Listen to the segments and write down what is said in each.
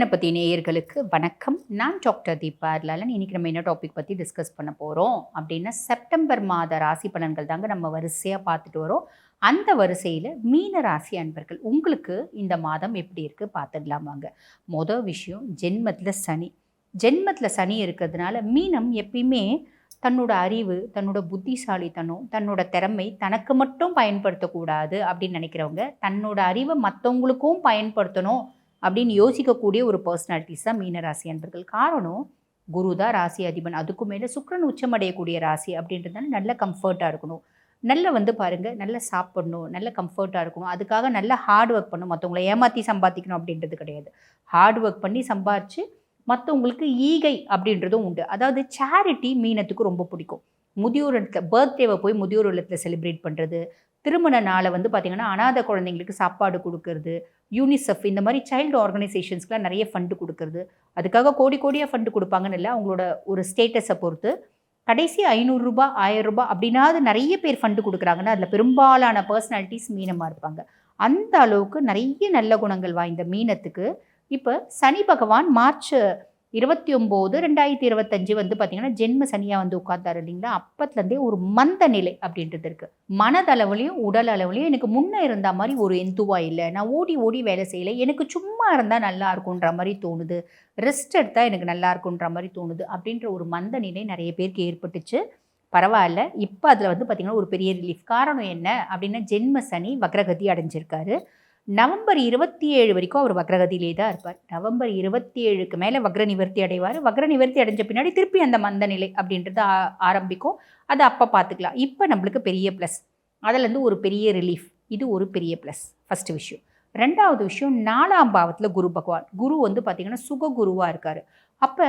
கணபதி நேயர்களுக்கு வணக்கம். நான் டாக்டர் தீபா லாலன் இன்னைக்கு நம்ம என்ன டாபிக் பற்றி டிஸ்கஸ் பண்ண போகிறோம் அப்படின்னா செப்டம்பர் மாத ராசி பலன்கள் தாங்க நம்ம வரிசையாக பார்த்துட்டு வரோம். அந்த வரிசையில் மீன ராசி அன்பர்கள் உங்களுக்கு இந்த மாதம் எப்படி இருக்குது பார்த்துடலாம் வாங்க. மொதல் விஷயம் ஜென்மத்தில் சனி. ஜென்மத்தில் சனி இருக்கிறதுனால மீனம் எப்பயுமே தன்னோட அறிவு தன்னோட புத்திசாலித்தனம் தன்னோட திறமை தனக்கு மட்டும் பயன்படுத்தக்கூடாது அப்படின்னு நினைக்கிறவங்க தன்னோட அறிவை மற்றவங்களுக்கும் பயன்படுத்தணும் அப்படின்னு யோசிக்கக்கூடிய ஒரு பர்சனாலிட்டிஸ் தான் மீனராசி அன்பர்கள். காரணம் குரு தான் ராசி அதிபன். அதுக்கும் மேலே சுக்கரன் உச்சமடையக்கூடிய ராசி அப்படின்றதுனால நல்ல கம்ஃபர்ட்டாக இருக்கணும். நல்ல வந்து பாருங்கள் நல்லா சாப்பிடணும் நல்ல கம்ஃபர்ட்டாக இருக்கணும். அதுக்காக நல்ல ஹார்ட் ஒர்க் பண்ணணும். மற்றவங்களை ஏமாற்றி சம்பாதிக்கணும் அப்படின்றது கிடையாது. ஹார்ட் ஒர்க் பண்ணி சம்பாரித்து மற்றவங்களுக்கு ஈகை அப்படின்றதும் உண்டு. அதாவது சேரிட்டி மீனத்துக்கு ரொம்ப பிடிக்கும். முதியோர் இடத்துல பர்த்டேவை போய் முதியோர் இல்லத்தில் செலிப்ரேட் பண்ணுறது திருமண நாளை வந்து பார்த்திங்கன்னா அனாதை குழந்தைங்களுக்கு சாப்பாடு கொடுக்கறது யூனிசெஃப் இந்த மாதிரி சைல்டு ஆர்கனைசேஷன்ஸ்க்குலாம் நிறைய ஃபண்டு கொடுக்கறது. அதுக்காக கோடி கோடியாக ஃபண்டு கொடுப்பாங்கன்னு இல்லை அவங்களோட ஒரு ஸ்டேட்டஸை பொறுத்து. கடைசி ஐநூறுரூபா ஆயிரம் ரூபாய் அப்படின்னாவது நிறைய பேர் ஃபண்டு கொடுக்குறாங்கன்னா அதில் பெரும்பாலான பர்சனாலிட்டிஸ் மீனமாக இருப்பாங்க. அந்த அளவுக்கு நிறைய நல்ல குணங்கள் வாய்ந்த மீனத்துக்கு இப்போ சனி பகவான் மார்ச் இருபத்தி ஒம்பது ரெண்டாயிரத்தி இருபத்தஞ்சு வந்து பார்த்தீங்கன்னா ஜென்ம சனியாக வந்து உட்கார்ந்தாரு இல்லைங்களா? அப்பத்துலேருந்தே ஒரு மந்த நிலை அப்படின்றது இருக்குது மனதளவுலையும் உடல் அளவுலையும் எனக்கு முன்னே இருந்தால் மாதிரி ஒரு எந்துவாக இல்லை. நான் ஓடி ஓடி வேலை செய்யலை. எனக்கு சும்மா இருந்தால் நல்லா இருக்குன்ற மாதிரி தோணுது. ரெஸ்ட் எடுத்தால் எனக்கு நல்லா இருக்குன்ற மாதிரி தோணுது அப்படின்ற ஒரு மந்த நிலை நிறைய பேருக்கு ஏற்பட்டுச்சு. பரவாயில்ல. இப்போ அதில் வந்து பார்த்திங்கன்னா ஒரு பெரிய ரிலீஃப் காரணம் என்ன அப்படின்னா ஜென்ம சனி வக்ரகதி அடைஞ்சிருக்காரு. நவம்பர் இருபத்தி ஏழு வரைக்கும் அவர் வக்ரகதியிலே தான் இருப்பார். நவம்பர் இருபத்தி ஏழுக்கு மேலே வக்ர நிவர்த்தி அடைவார். வக்ர நிவர்த்தி அடைஞ்ச பின்னாடி திருப்பி அந்த மந்த நிலை அப்படின்றது ஆரம்பிக்கும். அதை அப்போ பார்த்துக்கலாம். இப்போ நம்மளுக்கு பெரிய ப்ளஸ் அதுலேருந்து ஒரு பெரிய ரிலீஃப் இது ஒரு பெரிய ப்ளஸ் ஃபஸ்ட்டு விஷயம். ரெண்டாவது விஷயம் நாலாம் பாவத்தில் குரு பகவான். குரு வந்து பார்த்திங்கன்னா சுக குருவாக இருக்கார். அப்போ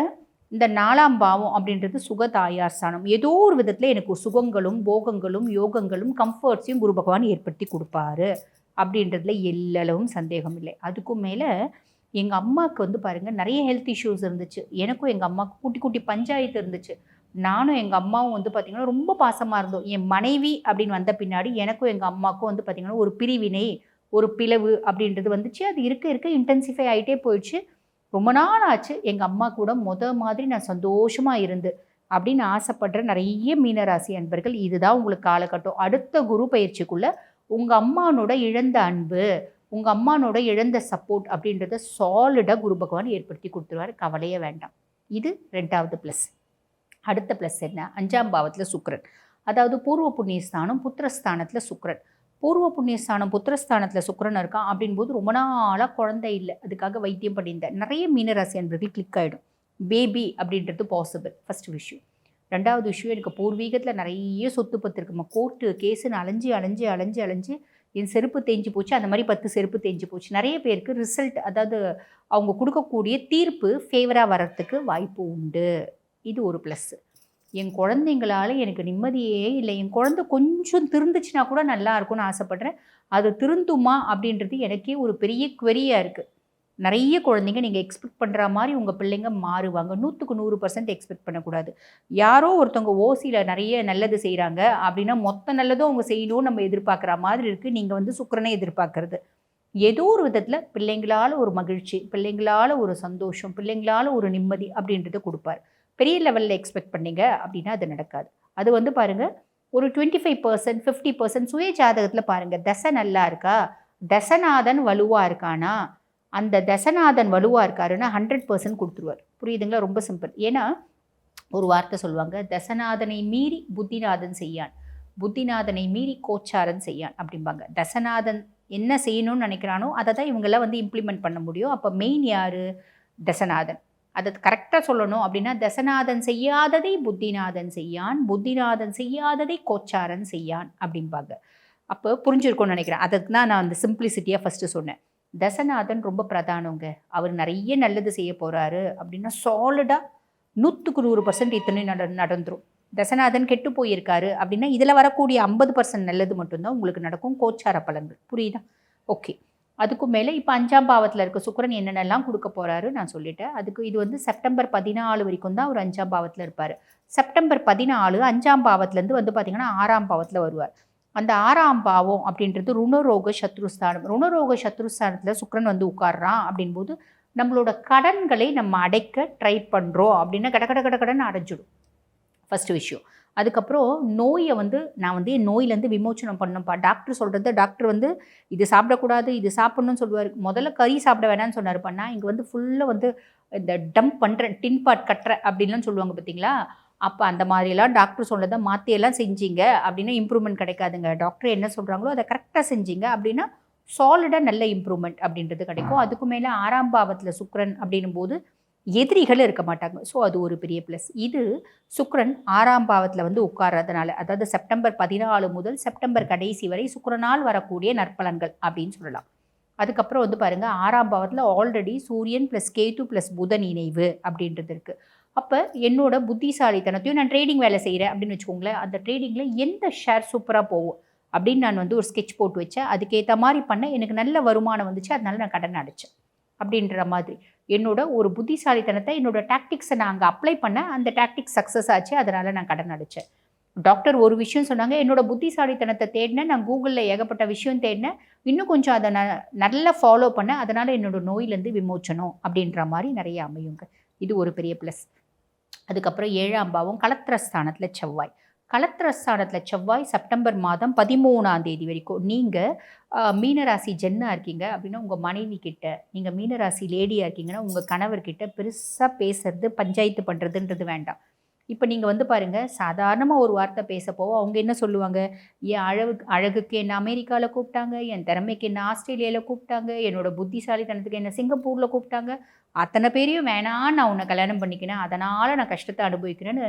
இந்த நாலாம் பாவம் அப்படின்றது சுக தாயார் ஸ்தானம். ஏதோ ஒரு விதத்தில் எனக்கு சுகங்களும் போகங்களும் யோகங்களும் கம்ஃபர்ட்ஸையும் குரு பகவான் ஏற்படுத்தி கொடுப்பாரு. அப்படின்றதுல எல்லளவும் சந்தேகம் இல்லை. அதுக்கும் மேலே எங்கள் அம்மாவுக்கு வந்து பாருங்கள் நிறைய ஹெல்த் இஷ்யூஸ் இருந்துச்சு. எனக்கும் எங்கள் அம்மாவுக்கு குட்டி குட்டி பஞ்சாயத்து இருந்துச்சு. நானும் எங்கள் அம்மாவும் வந்து பார்த்திங்கன்னா ரொம்ப பாசமாக இருந்தோம். என் மனைவி அப்படின்னு வந்த பின்னாடி எனக்கும் எங்கள் அம்மாவுக்கும் வந்து பார்த்திங்கன்னா ஒரு பிரிவினை ஒரு பிளவு அப்படின்றது வந்துச்சு. அது இருக்க இருக்க இன்டென்சிஃபை ஆகிட்டே போயிடுச்சு. ரொம்ப நாள் ஆச்சு எங்கள் அம்மா கூட முத மாதிரி நான் சந்தோஷமாக இருந்து அப்படின்னு ஆசைப்படுற நிறைய மீனராசி அன்பர்கள் இதுதான் உங்களுக்கு காலகட்டம். அடுத்த குரு பயிற்சிக்குள்ளே உங்கள் அம்மானோட இழந்த அன்பு உங்கள் அம்மானோட இழந்த சப்போர்ட் அப்படின்றத சாலிடாக குரு பகவான் ஏற்படுத்தி கொடுத்துருவார். கவலையே வேண்டாம். இது ரெண்டாவது ப்ளஸ் அடுத்த ப்ளஸ் என்ன? அஞ்சாம் பாவத்தில் சுக்கரன். அதாவது பூர்வ புண்ணியஸ்தானம் புத்திரஸ்தானத்தில் சுக்கரன். பூர்வ புண்ணியஸ்தானம் புத்திரஸ்தானத்தில் சுக்கரன் இருக்கான் அப்படின்போது ரொம்ப நாளாக குழந்தை இல்லை. அதுக்காக வைத்தியம் பண்ணியிருந்தேன் நிறைய மீனராசி அன்பர்கள் கிளிக் ஆகிடும் பேபி அப்படின்றது பாசிபிள் ஃபஸ்ட் விஷயம். ரெண்டாவது விஷயம் எனக்கு பூர்வீகத்தில் நிறைய சொத்து பத்து இருக்குமா கோர்ட்டு கேஸுன்னு அலைஞ்சு அலைஞ்சு அலைஞ்சு அலைஞ்சு என் செருப்பு தேஞ்சு போச்சு. அந்த மாதிரி பத்து செருப்பு தேஞ்சு போச்சு. நிறைய பேருக்கு ரிசல்ட் அதாவது அவங்க கொடுக்கக்கூடிய தீர்ப்பு ஃபேவராக வர்றதுக்கு வாய்ப்பு உண்டு. இது ஒரு ப்ளஸ்ஸு என் குழந்தைங்களால எனக்கு நிம்மதியே இல்லை. என் குழந்தை கொஞ்சம் திருந்துச்சுன்னா கூட நல்லா இருக்கும்னு ஆசைப்பட்றேன். அது திருந்துமா அப்படின்றது எனக்கே ஒரு பெரிய குவெரியாக இருக்குது நிறைய குழந்தைங்க நீங்கள் எக்ஸ்பெக்ட் பண்ணுற மாதிரி உங்கள் பிள்ளைங்க மாறுவாங்க. நூற்றுக்கு நூறு பர்சன்ட் எக்ஸ்பெக்ட் பண்ணக்கூடாது. யாரோ ஒருத்தவங்க ஓசியில் நிறைய நல்லது செய்கிறாங்க அப்படின்னா மொத்த நல்லதும் அவங்க செய்யணும்னு நம்ம எதிர்பார்க்குற மாதிரி இருக்குது நீங்கள் வந்து சுக்கரனை எதிர்பார்க்கறது. ஏதோ ஒரு விதத்தில் பிள்ளைங்களால் ஒரு மகிழ்ச்சி பிள்ளைங்களால ஒரு சந்தோஷம் பிள்ளைங்களால ஒரு நிம்மதி அப்படின்றத கொடுப்பார். பெரிய லெவலில் எக்ஸ்பெக்ட் பண்ணீங்க அப்படின்னா அது நடக்காது. அது வந்து பாருங்க ஒரு twenty five percent fifty percent சுய ஜாதகத்தில் பாருங்கள் தசை நல்லா இருக்கா? தசநாதன் வலுவாக இருக்கானா? அந்த தசநாதன் வலுவாக இருக்காருன்னா ஹண்ட்ரட் பர்சன்ட் கொடுத்துருவார். புரியுதுங்களா? ரொம்ப சிம்பிள் ஏன்னா ஒரு வார்த்தை சொல்லுவாங்க தசநாதனை மீறி புத்திநாதன் செய்யான். புத்திநாதனை மீறி கோச்சாரன் செய்யான் அப்படிம்பாங்க. தசநாதன் என்ன செய்யணும்னு நினைக்கிறானோ அதை தான் இவங்கெல்லாம் வந்து இம்ப்ளிமெண்ட் பண்ண முடியும். அப்போ மெயின் யார்? தசநாதன். அதை கரெக்டாக சொல்லணும் அப்படின்னா தசநாதன் செய்யாததை புத்திநாதன் செய்யான். புத்திநாதன் செய்யாததை கோச்சாரன் செய்யான் அப்படிம்பாங்க. அப்போ புரிஞ்சிருக்கும்னு நினைக்கிறேன். அதுக்கு தான் நான் அந்த சிம்பிளிசிட்டியாக ஃபஸ்ட்டு சொன்னேன். தசநாதன் ரொம்ப பிரதானங்க. அவர் நிறைய நல்லது செய்ய போகிறாரு அப்படின்னா சாலிடாக நூற்றுக்கு நூறு பர்சன்ட் இத்தனை நட நடந்துரும். தசநாதன் கெட்டு போயிருக்காரு அப்படின்னா இதில் வரக்கூடிய ஐம்பது பர்சன்ட் நல்லது மட்டும்தான் உங்களுக்கு நடக்கும். கோச்சார பலன்கள். புரியுதா? ஓகே அதுக்கும் மேலே இப்போ அஞ்சாம் பாவத்தில் இருக்க சுக்கரன் என்னென்னலாம் கொடுக்க போகிறாரு நான் சொல்லிட்டேன். அதுக்கு இது வந்து செப்டம்பர் பதினாலு வரைக்கும் தான் அவர் அஞ்சாம் பாவத்தில் இருப்பார். செப்டம்பர் பதினாலு அஞ்சாம் பாவத்துலேருந்து வந்து பார்த்திங்கன்னா ஆறாம் பாவத்தில் வருவார். அந்த ஆறாம் பாவம் அப்படின்றது ருணரோக சத்ருஸ்தானம். ருணரோக சத்ருஸ்தானத்தில் சுக்கிரன் வந்து உட்கார்றான் அப்படின்போது நம்மளோட கடன்களை நம்ம அடைக்க ட்ரை பண்ணுறோம் அப்படின்னா கட கட கட கடன் அடைஞ்சிடும். ஃபஸ்ட்டு விஷயம். அதுக்கப்புறம் நோயை வந்து நான் வந்து என் நோயிலேருந்து விமோச்சனம் பண்ணப்பா டாக்டர் சொல்கிறது டாக்டர் வந்து இது சாப்பிடக்கூடாது இது சாப்பிட்ணுன்னு சொல்லுவார். முதல்ல கறி சாப்பிட வேணாம்னு சொன்னார். நான் இங்கே வந்து ஃபுல்லாக வந்து இந்த டம்ப் பண்ணுறேன் டின் பாட் கட்டுற அப்படின்லாம் சொல்லுவாங்க பார்த்தீங்களா அப்போ அந்த மாதிரிலாம் டாக்டர் சொன்னதை மாற்றியெல்லாம் செஞ்சீங்க அப்படின்னா இம்ப்ரூவ்மெண்ட் கிடைக்காதுங்க. டாக்டர் என்ன சொல்கிறாங்களோ அதை கரெக்டாக செஞ்சீங்க அப்படின்னா சாலிடாக நல்ல இம்ப்ரூவ்மெண்ட் அப்படின்றது கிடைக்கும். அதுக்கு மேலே ஆறாம் பாவத்தில் சுக்ரன் அப்படின்னும் போது எதிரிகள் இருக்க மாட்டாங்க. ஸோ அது ஒரு பெரிய ப்ளஸ் இது சுக்ரன் ஆறாம் பாவத்தில் வந்து உட்கார்றதுனால அதாவது செப்டம்பர் பதினாலு முதல் செப்டம்பர் கடைசி வரை சுக்ரனால் வரக்கூடிய நற்பலன்கள் அப்படின்னு சொல்லலாம். அதுக்கப்புறம் வந்து பாருங்கள் ஆறாம் பாவத்தில் ஆல்ரெடி சூரியன் ப்ளஸ் கேது ப்ளஸ் புதன் இணைவு அப்படின்றது இருக்குது அப்போ என்னோட புத்திசாலித்தனத்தையும் நான் ட்ரேடிங் வேலை செய்கிறேன் அப்படின்னு வச்சுக்கோங்களேன். அந்த ட்ரேடிங்கில் எந்த ஷேர் சூப்பராக போகும் அப்படின்னு நான் வந்து ஒரு ஸ்கெட்ச் போட்டு வச்சேன். அதுக்கேற்ற மாதிரி பண்ண எனக்கு நல்ல வருமானம் வந்துச்சு. அதனால நான் கடன் அடைச்சேன் அப்படின்ற மாதிரி. என்னோட ஒரு புத்திசாலித்தனத்தை என்னோட டாக்டிக்ஸை நான் அங்கே அப்ளை பண்ணேன் அந்த டாக்டிக்ஸ் சக்ஸஸ் ஆச்சு. அதனால் நான் கடன் அடைச்சேன். டாக்டர் ஒரு விஷயம் சொன்னாங்க என்னோட புத்திசாலித்தனத்தை தேடினேன் நான் கூகுளில் ஏகப்பட்ட விஷயம் தேடினேன் இன்னும் கொஞ்சம் அதை நான் நல்லா ஃபாலோ பண்ணேன் அதனால் என்னோடய நோயிலேருந்து விமோச்சனம் அப்படின்ற மாதிரி நிறைய அமையுங்க. இது ஒரு பெரிய ப்ளஸ் அதுக்கப்புறம் ஏழாம் பாவம் கலத்திரஸ்தானத்தில் செவ்வாய். கலத்திரஸ்தானத்தில் செவ்வாய் செப்டம்பர் மாதம் பதிமூணாம் தேதி வரைக்கும். நீங்கள் மீனராசி ஜென்னாக இருக்கீங்க அப்படின்னா உங்கள் மனைவி கிட்ட நீங்கள் மீனராசி லேடியாக இருக்கீங்கன்னா உங்கள் கணவர்கிட்ட பெருசாக பேசுறது பஞ்சாயத்து பண்ணுறதுன்றது வேண்டாம். இப்போ நீங்கள் வந்து பாருங்கள் சாதாரணமாக ஒரு வார்த்தை பேசப்போவோ அவங்க என்ன சொல்லுவாங்க? என் அழகு அழகுக்கு என்ன அமெரிக்காவில் கூப்பிட்டாங்க? என் திறமைக்கு என்ன ஆஸ்திரேலியாவில் கூப்பிட்டாங்க? என்னோடய புத்திசாலித்தனத்துக்கு என்ன சிங்கப்பூரில் கூப்பிட்டாங்க? அத்தனை பேரையும் வேணாம் நான் உன்னை கல்யாணம் பண்ணிக்கினேன். அதனால் நான் கஷ்டத்தை அனுபவிக்கிறேன்னு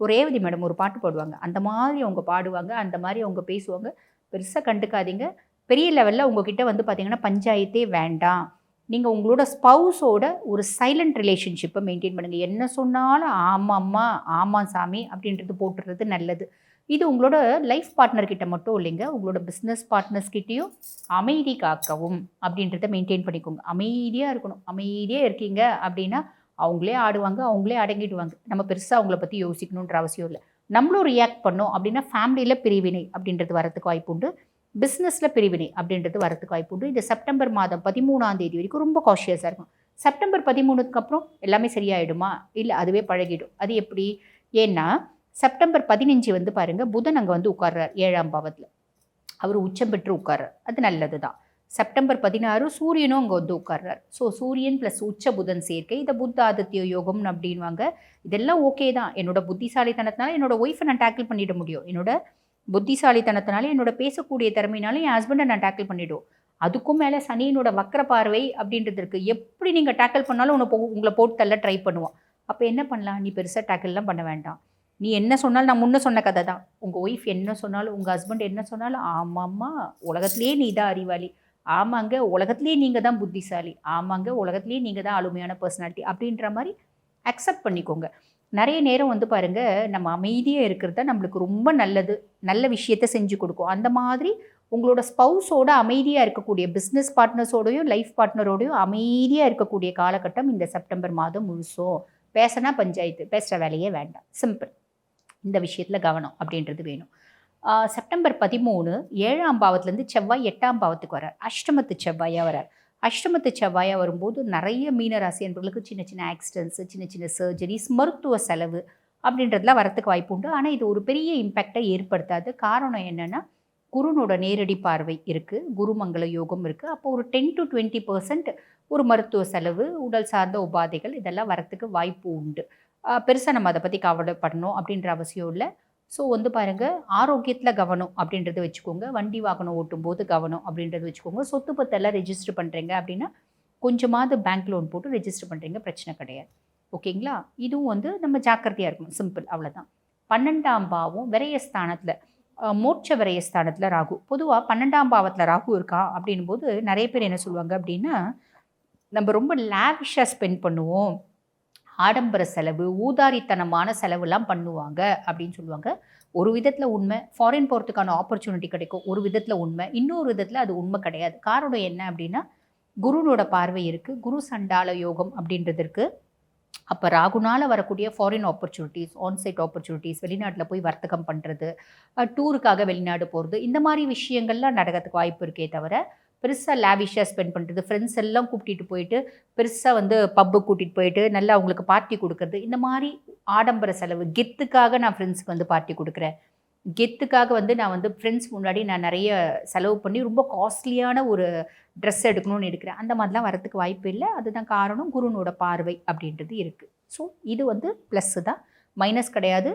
ரேவதி மேடம் ஒரு பாட்டு பாடுவாங்க. அந்த மாதிரி அவங்க பாடுவாங்க அந்த மாதிரி அவங்க பேசுவாங்க. பெருசாக கண்டுக்காதீங்க. பெரிய லெவலில் உங்ககிட்ட வந்து பார்த்திங்கன்னா பஞ்சாயத்தே வேண்டாம். நீங்கள் உங்களோட ஸ்பவுஸோட ஒரு சைலண்ட் ரிலேஷன்ஷிப்பை மெயின்டைன் பண்ணுங்கள் என்ன சொன்னாலும் ஆமாம்மா ஆமாம் சாமி அப்படின்றது போட்டுறது நல்லது. இது உங்களோட லைஃப் பார்ட்னர்கிட்ட மட்டும் இல்லைங்க. உங்களோட பிஸ்னஸ் பார்ட்னர்ஸ்கிட்டையும் அமைதி காக்கவும் அப்படின்றத மெயின்டைன் பண்ணிக்கோங்க. அமைதியாக இருக்கணும். அமைதியாக இருக்கீங்க அப்படின்னா அவங்களே ஆடுவாங்க அவங்களே அடங்கிடுவாங்க. நம்ம பெருசாக அவங்கள பற்றி யோசிக்கணுன்ற அவசியம் இல்லை. நம்மளும் ரியாக்ட் பண்ணோம் அப்படின்னா ஃபேமிலியில் பிரிவினை அப்படின்றது வரத்துக்கு வாய்ப்பு உண்டு பிஸ்னஸில் பிரிவினை அப்படின்றது வரத்துக்கு வாய்ப்பு உண்டு. இந்த செப்டம்பர் மாதம் பதிமூணாம் தேதி வரைக்கும் ரொம்ப காஷியஸாக இருக்கும். செப்டம்பர் பதிமூணுக்கு அப்புறம் எல்லாமே சரியாயிடுமா? இல்லை அதுவே பழகிடும். அது எப்படி? ஏன்னா செப்டம்பர் பதினஞ்சு வந்து பாருங்கள் புதன் அங்கே வந்து உட்கார்றார் ஏழாம் பாவத்தில். அவர் உச்சம் பெற்று உட்கார்றார். அது நல்லது தான் செப்டம்பர் பதினாறு சூரியனும் அங்கே வந்து உட்கார்றார். ஸோ சூரியன் ப்ளஸ் உச்ச புதன் சேர்க்கை இதை புத்த ஆதித்ய யோகம்னு அப்படின்வாங்க. இதெல்லாம் ஓகே தான். என்னோட புத்திசாலித்தனத்தினால என்னோட ஒய்ஃபை நான் டேக்கிள் பண்ணிட முடியும். என்னோட புத்திசாலித்தனத்தினால என்னோட பேசக்கூடிய திறமையினாலும் என் ஹஸ்பண்டை நான் டேக்கிள் பண்ணிவிடுவோம் அதுக்கும் மேலே சனியினோட வக்கர பார்வை அப்படின்றது இருக்குது எப்படி நீங்கள் டேக்கிள் பண்ணாலும் உன்னை போ உங்களை போட்டு தள்ள ட்ரை பண்ணுவோம் அப்போ என்ன பண்ணலாம்? நீ பெருசாக டேக்கிள்லாம் பண்ண வேண்டாம். நீ என்ன சொன்னாலும் நான் முன்ன சொன்ன கதை தான். உங்கள் ஒய்ஃப் என்ன சொன்னாலும் உங்கள் ஹஸ்பண்ட் என்ன சொன்னாலும் ஆமாம்மா உலகத்துலேயே நீ தான் அறிவாளி. ஆமாங்க உலகத்துலேயே நீங்கள் தான் புத்திசாலி. ஆமாங்க உலகத்துலேயே நீங்கள் தான் அழுமையான பர்சனாலிட்டி அப்படின்ற மாதிரி அக்செப்ட் பண்ணிக்கோங்க. நிறைய நேரம் வந்து பாருங்கள் நம்ம அமைதியாக இருக்கிறது தான் நம்மளுக்கு ரொம்ப நல்லது. நல்ல விஷயத்த செஞ்சு கொடுக்கும். அந்த மாதிரி உங்களோட ஸ்பவுஸோட அமைதியாக இருக்கக்கூடிய பிஸ்னஸ் பார்ட்னர்ஸோடையும் லைஃப் பார்ட்னரோடையும் அமைதியாக இருக்கக்கூடிய காலகட்டம் இந்த செப்டம்பர் மாதம் முழுசும். பேசினா பஞ்சாயத்து பேசுகிற வேலையே வேண்டாம். சிம்பிள் இந்த விஷயத்தில் கவனம் அப்படின்றது வேணும். செப்டம்பர் பதிமூணு ஏழாம் பாவத்துலேருந்து செவ்வாய் எட்டாம் பாவத்துக்கு வரார் அஷ்டமத்து செவ்வாயாக வரார் அஷ்டமத்து செவ்வாயாக வரும்போது நிறைய மீனராசி என்பவர்களுக்கு சின்ன சின்ன ஆக்சிடென்ட்ஸு சின்ன சின்ன சர்ஜரிஸ் மருத்துவ செலவு அப்படின்றதுலாம் வரத்துக்கு வாய்ப்பு உண்டு. ஆனால் இது ஒரு பெரிய இம்பேக்டை ஏற்படுத்தாது. காரணம் என்னென்னா குருனோட நேரடி பார்வை இருக்குது குருமங்கள யோகம் இருக்குது அப்போ ஒரு டென் டு டுவெண்ட்டி பர்சன்ட் ஒரு மருத்துவ செலவு உடல் சார்ந்த உபாதைகள் இதெல்லாம் வரத்துக்கு வாய்ப்பு உண்டு. பெருசாக நம்ம அதை பற்றி கவலைப்படணும் அப்படின்ற அவசியம் இல்லை. ஸோ வந்து பாருங்கள் ஆரோக்கியத்தில் கவனம் அப்படின்றத வச்சுக்கோங்க. வண்டி வாகனம் ஓட்டும் போது கவனம் அப்படின்றத வச்சுக்கோங்க. சொத்து பத்தெல்லாம் ரெஜிஸ்டர் பண்ணுறீங்க அப்படின்னா கொஞ்சமாவது பேங்க் லோன் போட்டு ரெஜிஸ்டர் பண்ணுறீங்க பிரச்சனை கிடையாது. ஓகேங்களா? இதுவும் வந்து நம்ம ஜாக்கிரதையாக இருக்கணும். சிம்பிள் அவ்வளோதான் பன்னெண்டாம் பாவம் விரயஸ்தானத்தில் மோட்ச விரயஸ்தானத்தில் ராகு. பொதுவாக பன்னெண்டாம் பாவத்தில் ராகு இருக்கா அப்படின் போது நிறைய பேர் என்ன சொல்லுவாங்க அப்படின்னா நம்ம ரொம்ப லேவிஷாக ஸ்பெண்ட் பண்ணுவோம். ஆடம்பர செலவு ஊதாரித்தனமான செலவுலாம் பண்ணுவாங்க அப்படின்னு சொல்லுவாங்க. ஒரு விதத்தில் உண்மை ஃபாரின் போகிறதுக்கான ஆப்பர்ச்சுனிட்டி கிடைக்கும். ஒரு விதத்தில் உண்மை இன்னொரு விதத்தில் அது உண்மை கிடையாது. காரணம் என்ன அப்படின்னா குருனோட பார்வை இருக்குது குரு சண்டால யோகம் அப்படின்றது இருக்குது அப்போ ராகுனால் வரக்கூடிய ஃபாரின் ஆப்பர்ச்சுனிட்டிஸ் ஆன்சைட் ஆப்பர்ச்சுனிட்டிஸ் வெளிநாட்டில் போய் வர்த்தகம் பண்ணுறது டூருக்காக வெளிநாடு போகிறது இந்த மாதிரி விஷயங்கள்லாம் நடக்கிறதுக்கு வாய்ப்பு இருக்கே தவிர பெருசாக லேவிஷாக ஸ்பெண்ட் பண்ணுறது ஃப்ரெண்ட்ஸ் எல்லாம் கூப்பிட்டு போயிட்டு பெருசாக வந்து பப்பு கூட்டிகிட்டு போயிட்டு நல்லா அவங்களுக்கு பார்ட்டி கொடுக்கறது. இந்த மாதிரி ஆடம்பர செலவு. கெத்துக்காக நான் ஃப்ரெண்ட்ஸுக்கு வந்து பார்ட்டி கொடுக்குறேன். கெத்துக்காக வந்து நான் வந்து ஃப்ரெண்ட்ஸ் முன்னாடி நான் நிறைய செலவு பண்ணி ரொம்ப காஸ்ட்லியான ஒரு ட்ரெஸ் எடுக்கணும்னு எடுக்கிறேன். அந்த மாதிரிலாம் வரத்துக்கு வாய்ப்பு இல்லை. அதுதான் காரணம் குருனோட பார்வை அப்படின்றது இருக்குது ஸோ இது வந்து ப்ளஸ்ஸு தான். மைனஸ் கிடையாது.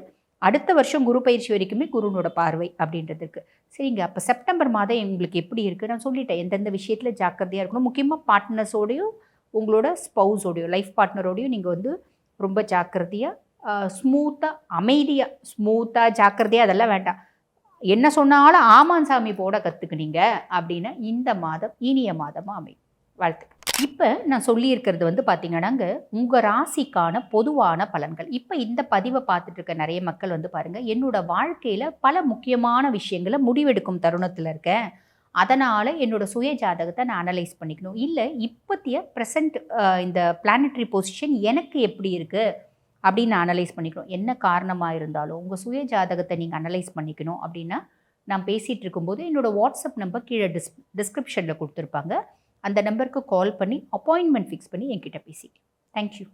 அடுத்த வருஷம் குரு பயிற்சி வரைக்குமே குருனோட பார்வை அப்படின்றது இருக்குது சரிங்க அப்போ செப்டம்பர் மாதம் எங்களுக்கு எப்படி இருக்குது நான் சொல்லிட்டேன் எந்தெந்த விஷயத்தில் ஜாக்கிரதையாக இருக்கணும். முக்கியமாக பார்ட்னர்ஸோடையும் உங்களோட ஸ்பௌஸோடையோ லைஃப் பார்ட்னரோடையும் நீங்கள் வந்து ரொம்ப ஜாக்கிரதையாக ஸ்மூத்தாக அமைதியாக ஸ்மூத்தாக ஜாக்கிரதையாக அதெல்லாம் வேண்டாம். என்ன சொன்னாலும் ஆமான் சாமி போட கற்றுக்குனீங்க அப்படின்னா இந்த மாதம் இனிய மாதமாக அமையும். வாழ்த்துக்கள். இப்போ நான் சொல்லியிருக்கிறது வந்து பார்த்தீங்கன்னாங்க உங்கள் ராசிக்கான பொதுவான பலன்கள். இப்போ இந்த பதிவை பார்த்துட்டு இருக்க நிறைய மக்கள் வந்து பாருங்கள் என்னோட வாழ்க்கையில் பல முக்கியமான விஷயங்களை முடிவெடுக்கும் தருணத்தில் இருக்கேன். அதனால் என்னோட சுய ஜாதகத்தை நான் அனலைஸ் பண்ணிக்கணும். இல்லை இப்போத்திய ப்ரெசண்ட் இந்த பிளானட்ரி பொசிஷன் எனக்கு எப்படி இருக்குது அப்படின்னு நான் அனலைஸ் பண்ணிக்கணும். என்ன காரணமாக இருந்தாலும் உங்கள் சுய ஜாதகத்தை நீங்கள் அனலைஸ் பண்ணிக்கணும் அப்படின்னா நான் பேசிகிட்டு இருக்கும்போது என்னோடய வாட்ஸ்அப் நம்பர் கீழே டிஸ் டிஸ்கிரிப்ஷனில் கொடுத்துருப்பாங்க. அந்த நம்பருக்கு கால் பண்ணி அப்பாயின்மெண்ட் ஃபிக்ஸ் பண்ணி என்கிட்ட பேசிக்க. தேங்க்யூ